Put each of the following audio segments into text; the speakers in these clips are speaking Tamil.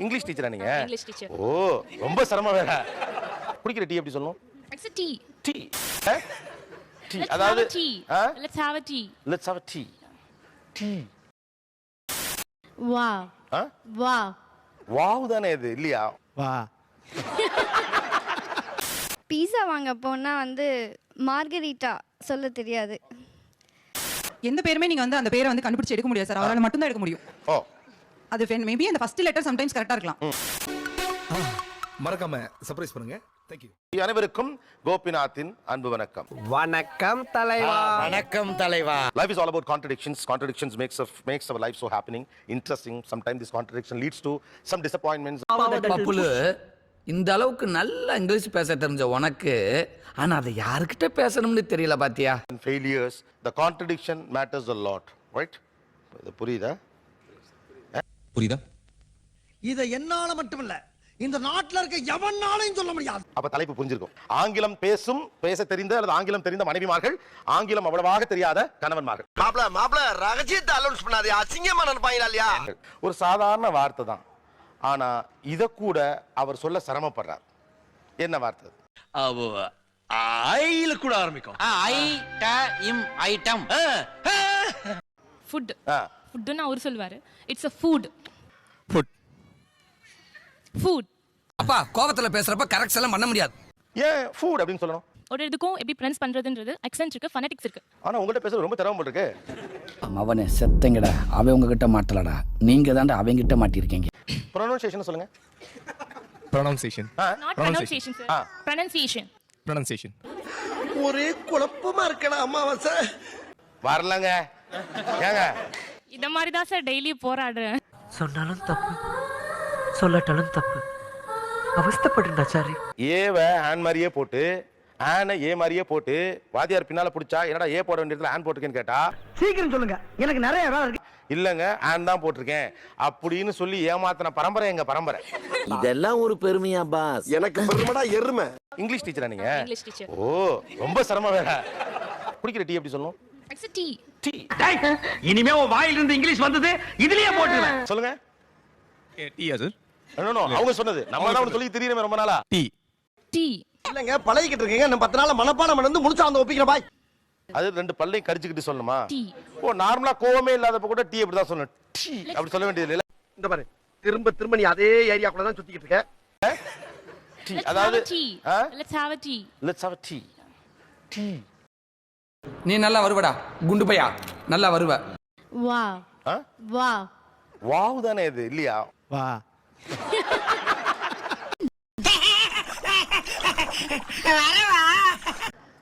இங்கிலீஷ் டீச்சரா நீங்க? இங்கிலீஷ் டீச்சர் ஓ ரொம்ப சிரமம் வேற. குடிக்கிற டீ எப்படி சொல்லணும்? இட்ஸ் டீ டீ let's அதாவது have a tea. let's have a tea. Let's have tea tea வா. ஆ? வா. வாவ் தானே இது இல்லையா? வா. பீஸா வாங்க போனா வந்து மார்கரிட்டா சொல்ல தெரியாது. எந்த பேருமே நீங்க வந்து அந்த பேரை வந்து கண்டுபிடிச்சு எடுக்க முடியாது சார். அவரால் மட்டும் தான் எடுக்க முடியும். ஓ. அது மேபி அந்த ஃபர்ஸ்ட் லெட்டர் சம்டைம்ஸ் கரெக்டா இருக்கலாம் மறக்காம சர்ப்ரைஸ் பண்ணுங்க தேங்க்யூ அனைவருக்கும் கோபிநாத்தின் அன்பு வணக்கம் வணக்கம் தலைவா வணக்கம் தலைவா Life is all about contradictions. Contradictions makes of makes our life so happening, interesting. Sometimes this contradiction leads to some disappointments பப்புலு இந்த அளவுக்கு நல்ல இங்கிலீஷ் பேச தெரிஞ்ச உனக்கு ஆனா அதை யாருக்கிட்ட பேசணும்னு தெரியல பாத்தியா. The contradiction matters a lot, right? இது புரியுதா புரியுதா? இத என்னால மட்டும் இல்ல இந்த நாட்டுல இருக்க எவனாலையும் சொல்ல முடியாது. அப்ப தலைப்பு புரிஞ்சிருக்கும். ஆங்கிலம் பேசும் பேச தெரிந்த அல்லது ஆங்கிலம் தெரிந்த மனைவிமார்கள் ஆங்கிலம் அவ்வளவாக தெரியாத கணவன்மார்கள். மாப்ள மாப்ள ரகசியத்தை அலௌன்ஸ் பண்ணாதே. அசிங்கமா நினைப்பாங்களா இல்லையா? ஒரு சாதாரண வார்த்தை தான். ஆனா இத கூட அவர் சொல்ல சிரமப்படுறார். என்ன வார்த்தை? அது? ஐல கூட ஆரம்பிக்கும். ஐட்டம். ஃபுட் ஆ, ஃபுட்னு அவர் சொல்லுவாரு. It's a food. Food food. அப்பா கோபத்துல பேசுறப்ப கரெக்ட்ஸ் எல்லாம் பண்ண முடியாது. ஏன் ஃபுட் அப்படின்னு சொல்லணும்? ஒரு இதுக்கும் எப்படி ப்ரொனவுன்ஸ் பண்றதுன்றது அக்சென்ட் இருக்கு ஃபனடிக்ஸ் இருக்கு. ஆனா உங்கள்கிட்ட பேசுறது ரொம்ப திறமை இருக்கு. அவனே செத்தங்கடா. அவன் உங்ககிட்ட மாட்டலடா. நீங்க தாண்டா அவங்கிட்ட மாட்டிருக்கீங்க. ப்ரொனன்சியேஷன் சொல்லுங்க. ப்ரொனவுன்சியேஷன் ஆ, நாட் ப்ரொனன்சியேஷன் சார் ஆ. ப்ரொனன்சியேஷன் ப்ரொனவுன்சியேஷன் ஒரே குழப்பமா இருக்கடா அம்மாவாசை வரலங்க. ஏங்க? இந்த மாதிரி தான் சார் டெய்லி போராடுறேன். சொன்னாலும் தப்பு. சொல்லட்டாலும் தப்பு. அவஸ்தப்படுண்டா சாரி ஏவ ஆன் மாதிரியே போட்டு ஆனை ஏ மாதிரியே போட்டு வாத்தியார் பின்னால புடிச்சா என்னடா ஏ போட வேண்டிய இடத்துல ஆன் போட்டிருக்கேன்னு கேட்டா? சீக்கிரம் சொல்லுங்க. எனக்கு நிறைய வேலை இருக்கு. இல்லங்க ஆன் தான் போட்டிருக்கேன். அப்படின்னு சொல்லி ஏமாத்தின பரம்பரை எங்க பரம்பரை? இதெல்லாம் ஒரு பெருமையா பாஸ்? எனக்கு பெருமடா எருமை. இங்கிலீஷ் டீச்சரா நீங்க? இங்கிலீஷ் டீச்சர் ஓ ரொம்ப சிரமம் வேற. குடிக்கிற டீ எப்படி சொல்லணும்? இட்ஸ் டீ இனிமே உன் வாயில இருந்து இங்கிலீஷ் வந்தது இதுலயே போட்டுருவேன். சொல்லுங்க. டீயா சார் அவங்க சொன்னது. நம்ம தான் சொல்லி தெரியணுமே ரொம்ப நாளா. Tea tea. இல்லங்க பழகிக்கிட்டு இருக்கீங்க. இன்னும் பத்து நாள் மனப்பாடம் பண்ணி முடிச்சா அந்த ஒப்பிக்கிற பாய் அது ரெண்டு பல்லையும் கடிச்சுக்கிட்டு சொல்லணுமா? டீ ஓ நார்மலா கோவமே இல்லாதப்ப கூட டீ அப்படி தான் சொல்லணும். டீ அப்படி சொல்ல வேண்டியது இல்ல? இந்த பாரு திரும்ப திரும்ப நீ அதே ஏரியாக்குள்ள தான் சுத்திக்கிட்டு இருக்க. டீ அதாவது let's have a tea. Let's have tea tea நீ நல்லா வருவடா குண்டு பையா? நல்லா வருவ. வா. வா. வாவ் தானே இது இல்லையா? வா.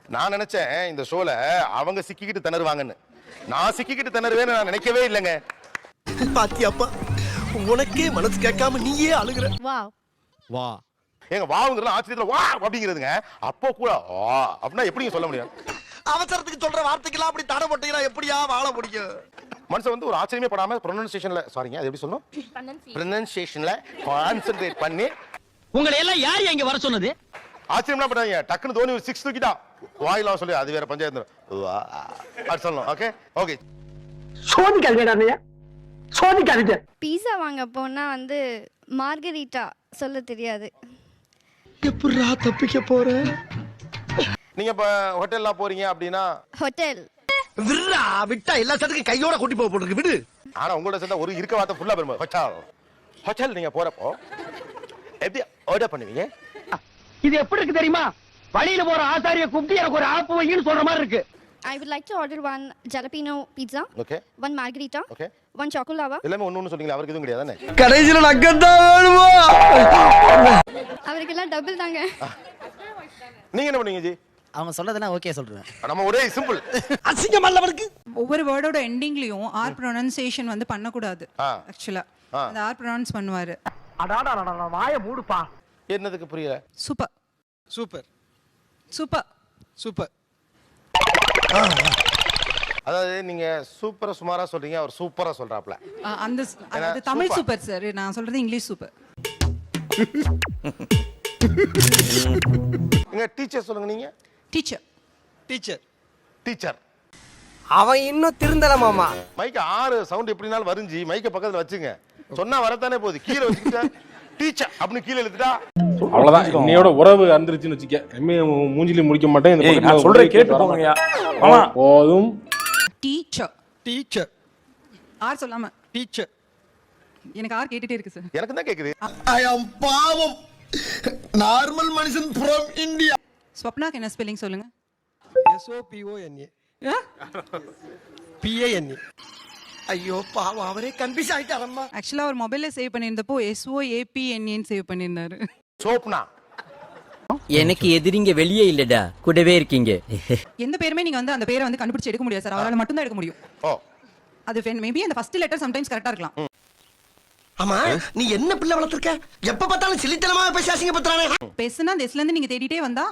நான் நினைச்சேன் இந்த ஷோல அவங்க சிக்கிக்கிட்டு திணறுவாங்கன்னு. நான் சிக்கிக்கிட்டு திணறுவேன்னு நான் நினைக்கவே இல்லைங்க. பாத்தியாப்பா உனக்கே மனசு கேட்காம நீயே அழுகுற. வா. வா. எங்க வாவுங்கிறது ஆச்சரியத்துல வா அப்படிங்கிறதுங்க. அப்போ கூட ஆ அப்படின்னா எப்படிங்க சொல்ல முடியும்? அவசரத்துக்கு சொல்ற வார்த்தைக்கெல்லாம் அப்படி தடை போட்டீங்கன்னா எப்படியா வாழ முடியும்? மனுஷன் வந்து ஒரு ஆச்சரியமே படாம ப்ரொனன்சியேஷன்ல சாரிங்க அது எப்படி சொல்லணும்? ப்ரொனன்சியேஷன்ல கான்சென்ட்ரேட் பண்ணி. உங்களை எல்லாம் யார் இங்க வர சொன்னது? ஆச்சரியம்லாம் பண்ணாங்க டக்குன்னு தோனி ஒரு சிக்ஸ் தூக்கிட்டா. வாயிலாம் சொல்லி அது வேற பஞ்சாயத்து அப்படி சொல்லணும் ஓகே ஓகே சோதிக்காதீங்க சோதிக்காதீங்க. பீஸா வாங்க போனா வந்து மார்கரிட்டா சொல்ல தெரியாது. எப்படிடா தப்பிக்க போற? நீங்க இப்ப ஹோட்டல்லாம் போறீங்க அப்படின்னா ஹோட்டல். விடுறா விட்டா எல்லா சட்டுக்கும் கையோட கூட்டி போக போட்டுருக்கு விடு. ஆனா உங்களோட சேர்ந்தா ஒரு இருக்க வார்த்தை ஃபுல்லா பெருமை. ஹோட்டல் ஹோட்டல் நீங்க போறப்போ எப்படி ஆர்டர் பண்ணுவீங்க? இது எப்படி இருக்கு தெரியுமா? வழியில போற ஆசாரிய கூப்பிட்டு எனக்கு ஒரு ஆப்பு வைன்னு சொல்ற மாதிரி இருக்கு. I would like to order one jalapeno pizza okay one margarita okay one chocolate lava. எல்லாமே ஒண்ணு ஒண்ணு சொன்னீங்களா அவருக்கு எதுவும் கிடையாது தானே கடைசியில நக்கத்தான் வேணுமா அவருக்கெல்லாம் டபுள் தாங்க. நீங்க என்ன பண்ணுவீங்க ஜி? அவங்க சொல்றதெல்லாம் ஓகே சொல்றேன். நம்ம ஒரே சிம்பிள் அசிங்கம் அல்லவனுக்கு ஒவ்வொரு வேர்டோட எண்டிங்லயும் ஆர் ப்ரொனன்சியேஷன் வந்து பண்ணக்கூடாது. ஆக்சுவலா. அந்த ஆர் ப்ரொனவுன்ஸ் பண்ணுவாரு. அடாடா வாய மூடுப்பா. என்னதுக்கு புரியல? சூப்பர் சூப்பர் சூப்பர் சூப்பர் அதாவது நீங்க சூப்பரா சுமாரா சொல்றீங்க அவர் சூப்பரா சொல்றாப்ல அந்த அது தமிழ் super. சூப்பர் சார் நான் சொல்றது இங்கிலீஷ் சூப்பர் நீங்க டீச்சர் சொல்லுங்க நீங்க. டீச்சர் டீச்சர் டீச்சர் அவன் இன்னும் திருந்தல மாமா. மைக் ஆறு சவுண்ட் எப்படினாலும் வரிஞ்சு மைக்க பக்கத்துல வச்சுங்க. சொன்னா வரத்தானே போகுது. கீழே வச்சுக்கிட்டா டீச்சர் அப்படின்னு கீழே எழுத்துட்டா அவ்வளவுதான். இன்னையோட உறவு அந்திருச்சுன்னு வச்சுக்க. எம்ஏ மூஞ்சிலி முடிக்க மாட்டேன் இந்த சொல்றேன் கேட்டு. மாமா. போதும். டீச்சர் டீச்சர் ஆர் சொல்லாம. டீச்சர் எனக்கு ஆர் கேட்டுட்டே இருக்கு சார் எனக்கு தான் கேக்குது. ஐ அம் பாவம். நார்மல் மனுஷன் ஃப்ரம் இந்தியா ஸ்வப்னாக்கு என்ன ஸ்பெல்லிங் சொல்லுங்க? எஸ்ஓபிஓஎன்ஏ பிஏஎன்ஏ ஐயோ பாவம் அவரே கன்ஃபியூஸ் ஆயிட்டாரம்மா. ஆக்சுவலா அவர் மொபைல்ல சேவ் பண்ணியிருந்தப்போ எஸ்ஓ ஏபிஎன்ஏன்னு சேவ் பண்ணியிருந்தாரு. சோப்னா எனக்கு எதிரிங்க வெளியே இல்லடா கூடவே இருக்கீங்க. எந்த பேருமே நீங்க வந்து அந்த பேரை வந்து கண்டுபிடிச்சு எடுக்க முடியாது சார். அவரால் மட்டும் தான் எடுக்க முடியும். ஓ. அது மேபி அந்த ஃபர்ஸ்ட் லெட்டர் சம்டைம்ஸ் கரெக்டா இருக்கலாம். ஆமா நீ என்ன பிள்ளை வளர்த்திருக்க? எப்ப பார்த்தாலும் சிலித்தனமா பேசி அசிங்கப்படுத்துறானே. பெஸ்னா அந்த எஸ்ல இருந்து நீங்க தேடிட்டே வந்தா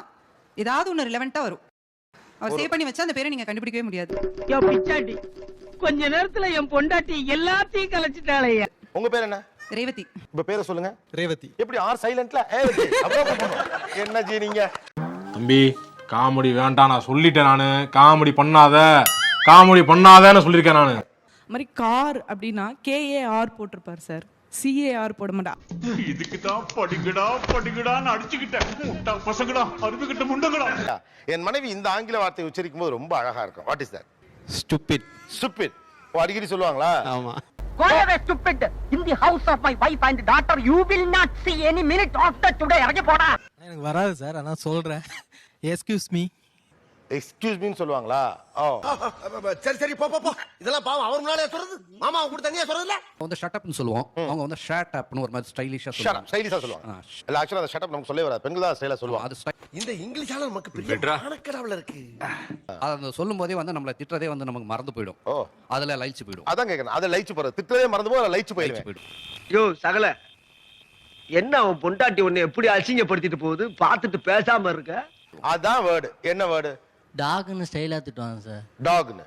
ஏதாவது ஒன்று ரிலவெண்டா வரும். அவர் சேவ் பண்ணி வச்சா அந்த பேரை நீங்க கண்டுபிடிக்கவே முடியாது. பிச்சாண்டி. கொஞ்ச நேரத்துல என் பொண்டாட்டி எல்லாத்தையும் கலைச்சிட்டாளே. உங்க பேர் என்ன? ரேவதி. இப்ப பேரை சொல்லுங்க. ரேவதி. எப்படி ஆர் சைலண்ட்ல? என்ன ஜி நீங்க? தம்பி காமெடி வேண்டாம் நான் சொல்லிட்டேன் நானு. காமெடி பண்ணாத. காமெடி பண்ணாதன்னு சொல்லியிருக்கேன் நானு. மாதிரி கார் அப்படின்னா கேஏஆர் போட்டிருப்பார் சார் சிஏஆர் போட மாட்டா. இதுக்கு தான் படிக்கடா படிக்கடான்னு அடிச்சுக்கிட்டேன். முட்டா பசங்கடா அருமைக்கிட்ட முண்டங்கடா. என் மனைவி இந்த ஆங்கில வார்த்தையை உச்சரிக்கும் போது ரொம்ப அழகா இருக்கும். What is that stupid stupid oh அடிக்கடி சொல்லுவாங்களா? ஆமா. Go away, stupid! In the house of my wife and daughter, you will not see any minute after today. இறங்கி போடா. எனக்கு வராது சார் ஆனா சொல்றேன். எஸ்கியூஸ் மீ எக்ஸ்கியூஸ் மீன்னு சொல்லுவாங்களா? ஓ. சரி சரி போ போ போ. இதெல்லாம் பாவம். அவர் முன்னாலே சொல்றது? மாமா அவங்க கூட தனியா சொல்றதுல? வந்து ஷட் அப்னு சொல்லுவோம். அவங்க வந்து ஷட் அப்னு ஒரு மாதிரி ஸ்டைலிஷா ஷட் அப் ஸ்டைலிஷா சொல்லுவாங்க. இல்ல ஆக்சுவலா அந்த ஷட் அப் நமக்கு சொல்லவே வராது. பெண்கள் தான் ஸ்டைலா சொல்லுவாங்க. அது இந்த இங்கிலீஷால நமக்கு பெரிய கணக்கடாவில் இருக்கு. அது அந்த சொல்லும் போதே வந்து நம்மள திட்டுறதே வந்து நமக்கு மறந்து போயிடும். ஓ. அதுல லைச்சு போயிடும். அதான் கேட்கணும் அதை லைச்சு போறது. திட்டவே மறந்து போது லைச்சு போயிடும். யோ சகல. என்ன அவன் பொண்டாட்டி உன்னை எப்படி அசிங்கப்படுத்திட்டு போகுது? பார்த்துட்டு பேசாம இருக்க. அதான் வேர்டு என்ன வேர்டு டாக்னு ஸ்டைலா திட்டுவாங்க சார் டாக்னு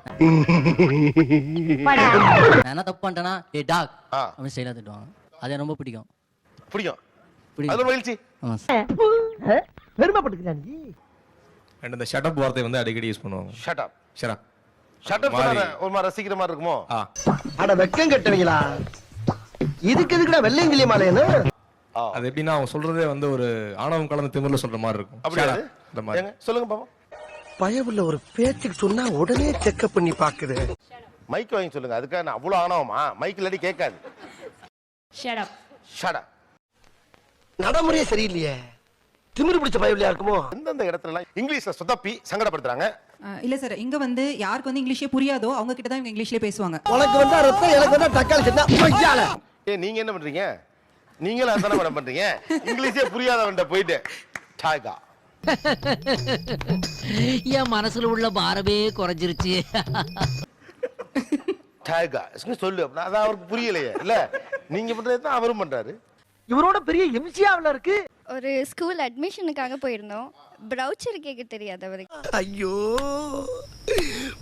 நான் என்ன தப்பு பண்ணிட்டேன்னா ஏ டாக் ஆ. அப்படின்னு ஸ்டைலா திட்டுவாங்க. அது எனக்கு ரொம்ப பிடிக்கும். பிடிக்கும். பிடிக்கும். அது ஒரு மகிழ்ச்சி. ஆமா சார் பெருமைப்பட்டுக்கிறா நீ? அண்ட் இந்த ஷட்டப் வார்த்தை வந்து அடிக்கடி யூஸ் பண்ணுவாங்க. ஷட் அப் சரா ஷட் அப் மாறி. ஒரு மாதிரி ரசிக்கிற மாதிரி இருக்குமோ? அட வெக்கம் கட்டுவீங்களா? இதுக்கு எதுக்குடா வெள்ளையங்கிலி மாலையன்னு ஆ. அது எப்படின்னா அவங்க சொல்றதே வந்து ஒரு ஆணவம் கலந்த திமிர்ல சொல்ற மாதிரி இருக்கும். அப்படியா சொல்லுங்க பாப்போம். பயவுள்ள ஒரு பேச்சுக்கு சொன்னா உடனே செக்அப் பண்ணி பாக்குது. மைக் வாங்கி சொல்லுங்க. அதுக்காக நான் அவ்வளவு ஆணவமா? மைக் இல்லாட்டி கேட்காது. ஷட் அப் ஷட் அப் நடைமுறையே சரியில்லையே. திமிரு பிடிச்ச பயவில்லையா இருக்குமோ? எந்தெந்த இடத்துல இங்கிலீஷ்ல சொதப்பி சங்கடப்படுத்துறாங்க? இல்ல சார். இங்க வந்து யாருக்கு வந்து இங்கிலீஷே புரியாதோ அவங்க கிட்ட தான் இவங்க இங்கிலீஷ்லயே பேசுவாங்க. உனக்கு வந்தா ரத்தம் எனக்கு வந்தா தக்காளி சின்ன ஏ நீங்க என்ன பண்றீங்க? நீங்களும் அதான மேடம் பண்றீங்க? இங்கிலீஷே புரியாதவன்ட்ட போயிட்டு. டாய்கா என் மனசுல உள்ள பாரமே குறைஞ்சிருச்சு. சொல்லு. அப்படின்னா அது அவருக்கு புரியலையே. இல்ல நீங்க பண்றது தான் அவரும் பண்றாரு. இவரோட பெரிய எம்சியாவில் இருக்கு. ஒரு ஸ்கூல் அட்மிஷனுக்காக போயிருந்தோம். ப்ரௌச்சர் கேட்க தெரியாது அவருக்கு. ஐயோ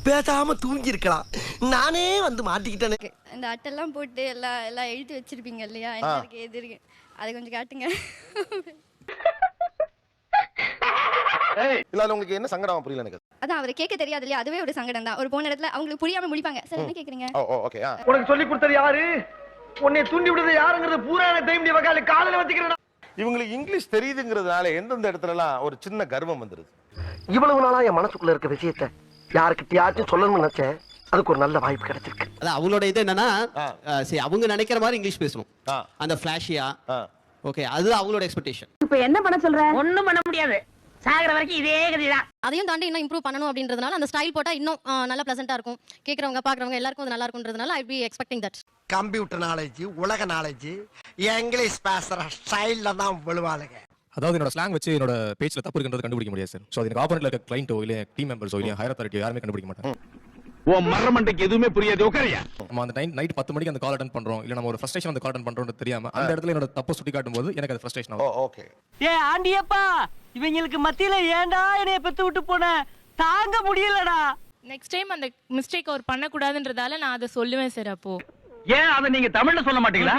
பேசாம தூங்கி இருக்கலாம் நானே வந்து மாட்டிக்கிட்டேனே. இந்த அட்டெல்லாம் போட்டு எல்லாம் எல்லாம் எழுதி வச்சிருப்பீங்க இல்லையா? என்ன இருக்கு எது இருக்கு? அதை கொஞ்சம் காட்டுங்க. இல்ல அது உங்களுக்கு என்ன சங்கடம் புரியல எனக்கு? அதான் அவர் கேட்க தெரியாது இல்லையா அதுவே ஒரு சங்கடம் தான் ஒரு போன இடத்துல அவங்களுக்கு புரியாம முடிப்பாங்க சார் என்ன கேக்குறீங்க? ஓ ஓ ஓகே ஆ. உனக்கு சொல்லி கொடுத்தது யாரு? உன்னை தூண்டி விடுறது யாருங்கிறது பூரா எனக்கு காலையில வச்சுக்கிறேன் இவங்களுக்கு இங்கிலீஷ் தெரியுதுங்கிறதுனால எந்தெந்த இடத்துலலாம் ஒரு சின்ன கர்வம் வந்துருது? இவ்வளவு நாளா என் மனசுக்குள்ள இருக்க விஷயத்த யாருக்கிட்டயாச்சும் சொல்லணும்னு நினைச்சேன். அதுக்கு ஒரு நல்ல வாய்ப்பு கிடைச்சிருக்கு. அதான் அவங்களோட இது என்னன்னா சரி அவங்க நினைக்கிற மாதிரி இங்கிலீஷ் பேசணும். அந்த ஃபிளாஷியா ஆ. ஓகே அது அவங்களோட எக்ஸ்பெக்டேஷன் இப்ப என்ன பண்ண சொல்ற? ஒண்ணும் பண்ண முடியாது. சாகுற வரைக்கும் இதே கதிதான். அதையும் தாண்டி இன்னும் இம்ப்ரூவ் பண்ணணும் அப்படின்றதுனால அந்த ஸ்டைல் போட்டா இன்னும் நல்லா ப்ளசண்டா இருக்கும். கேக்குறவங்க பாக்குறவங்க எல்லாருக்கும் அது நல்லா இருக்கும்ன்றதுனால I be expecting that computer knowledge உலக நாலேஜ் இங்கிலீஷ் பேசுற ஸ்டைல்ல தான் விழுவாளுங்க. அதாவது என்னோட ஸ்லாங் வச்சு என்னோட பேஜ்ல தப்பு இருக்குன்றது கண்டுபிடிக்க முடியாது சார் ஸோ எனக்கு ஆப்போனட்ல இருக்க கிளைண்டோ இல்ல டீம் மெம்பர்ஸோ இல்ல ஹையர் அத்தாரிட்டியோ யாருமே கண்டுபிடிக்க மாட்டாங்க. உன் மரமண்டைக்கு எதுவுமே புரியாது உட்காரியா? நம்ம அந்த நைட் நைட் பத்து மணிக்கு அந்த கால் அட்டன் பண்றோம். இல்ல நம்ம ஒரு ஃப்ரஸ்ட்ரேஷன் அந்த கால் அட்டன் பண்றோம்னு தெரியாம அந்த இடத்துல என்னோட தப்பை சுட்டி காட்டும் போது எனக்கு அது ஃப்ரஸ்ட்ரேஷன் ஓ ஆகும் ஓகே. ஏ ஆண்டியப்பா இவங்களுக்கு மத்தியில ஏன்டா என்னைய பெத்து விட்டு போன? தாங்க முடியலடா. நெக்ஸ்ட் டைம் அந்த மிஸ்டேக் அவர் பண்ணக்கூடாதுன்றதால நான் அதை சொல்லுவேன் சார் அப்போ. ஏன் அதை நீங்க தமிழ்ல சொல்ல மாட்டீங்களா?